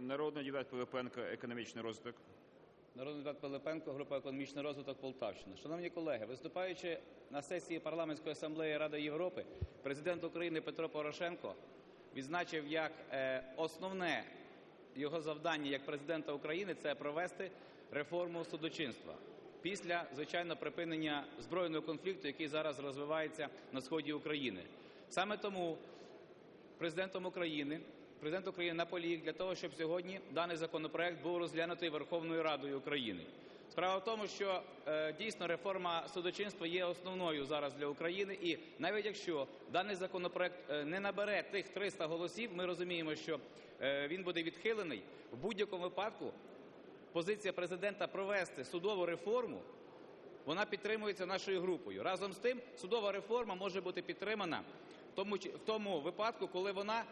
Народний депутат Пилипенко, економічний розвиток. Народний депутат Пилипенко, група «Економічний розвиток Полтавщина». Шановні колеги, виступаючи на сесії Парламентської асамблеї Ради Європи, Президент України Петро Порошенко відзначив як е, основне його завдання як Президента України – це провести реформу судочинства після, звичайно, припинення збройного конфлікту, який зараз розвивається на сході України. Саме тому Президентом України Президент України наполіг для того, щоб сьогодні даний законопроект був розглянутий Верховною Радою України. Справа в тому, що е, дійсно реформа судочинства є основною зараз для України, і навіть якщо даний законопроект е, не набере тих 300 голосів, ми розуміємо, що е, він буде відхилений. В будь-якому випадку позиція Президента провести судову реформу вона підтримується нашою групою. Разом з тим, судова реформа може бути підтримана в тому, в тому випадку, коли вона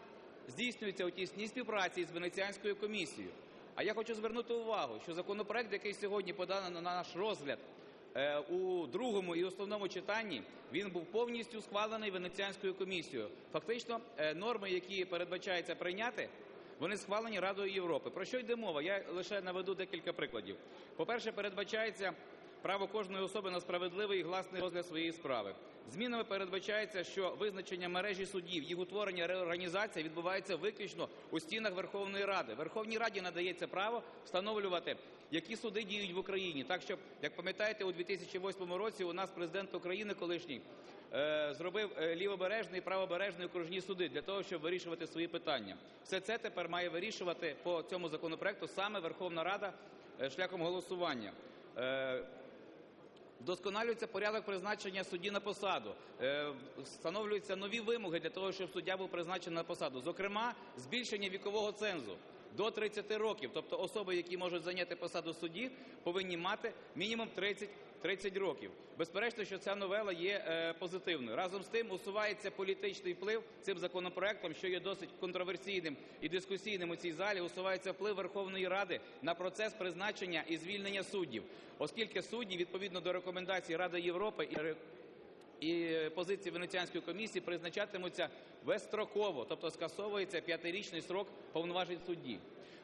здійснюється у тісній співпраці з Венеціанською комісією. А я хочу звернути увагу, що законопроект, який сьогодні подано на наш розгляд е, у другому і основному читанні, він був повністю схвалений Венеціанською комісією. Фактично, е, норми, які передбачається прийняти, вони схвалені Радою Європи. Про що йде мова? Я лише наведу декілька прикладів. По-перше, передбачається право кожної особи на справедливий і гласний розгляд своєї справи. Змінами передбачається, що визначення мережі судів, їх утворення, реорганізація відбувається виключно у стінах Верховної Ради. Верховній Раді надається право встановлювати, які суди діють в Україні. Так що, як пам'ятаєте, у 2008 році у нас президент України колишній е, зробив е, лівобережний і правобережний окружні суди для того, щоб вирішувати свої питання. Все це тепер має вирішувати по цьому законопроекту саме Верховна Рада е, шляхом голосування. Вдосконалюється порядок призначення судді на посаду, Е, встановлюються нові вимоги для того, щоб суддя був призначений на посаду. Зокрема, збільшення вікового цензу до 30 років. Тобто особи, які можуть зайняти посаду судді, повинні мати мінімум 30 30 років. Безперечно, що ця новела є е, позитивною. Разом з тим усувається політичний вплив цим законопроектом, що є досить контроверсійним і дискусійним у цій залі. Усувається вплив Верховної Ради на процес призначення і звільнення суддів, оскільки судді відповідно до рекомендацій Ради Європи і і позиції Венеціанської комісії призначатимуться безстроково, тобто скасовується п'ятирічний срок повноважень судді.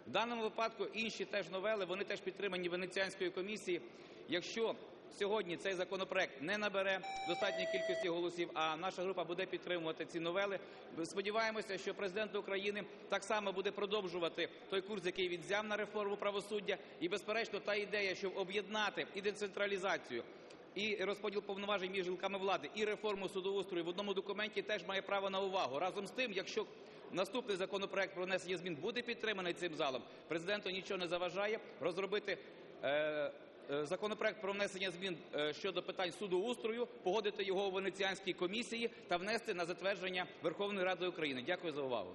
В даному випадку інші теж новели, вони теж підтримані Венеціанською комісією. Якщо сьогодні цей законопроект не набере достатньої кількості голосів, а наша група буде підтримувати ці новели, сподіваємося, що Президент України так само буде продовжувати той курс, який він взяв на реформу правосуддя. І, безперечно, та ідея, щоб об'єднати і децентралізацію, і розподіл повноважень між гілками влади, і реформу судоустрою в одному документі теж має право на увагу. Разом з тим, якщо наступний законопроект про внесення змін буде підтриманий цим залом, Президенту нічого не заважає розробити е, е, законопроект про внесення змін е, щодо питань судоустрою, погодити його у Венеціанській комісії та внести на затвердження Верховної Ради України. Дякую за увагу.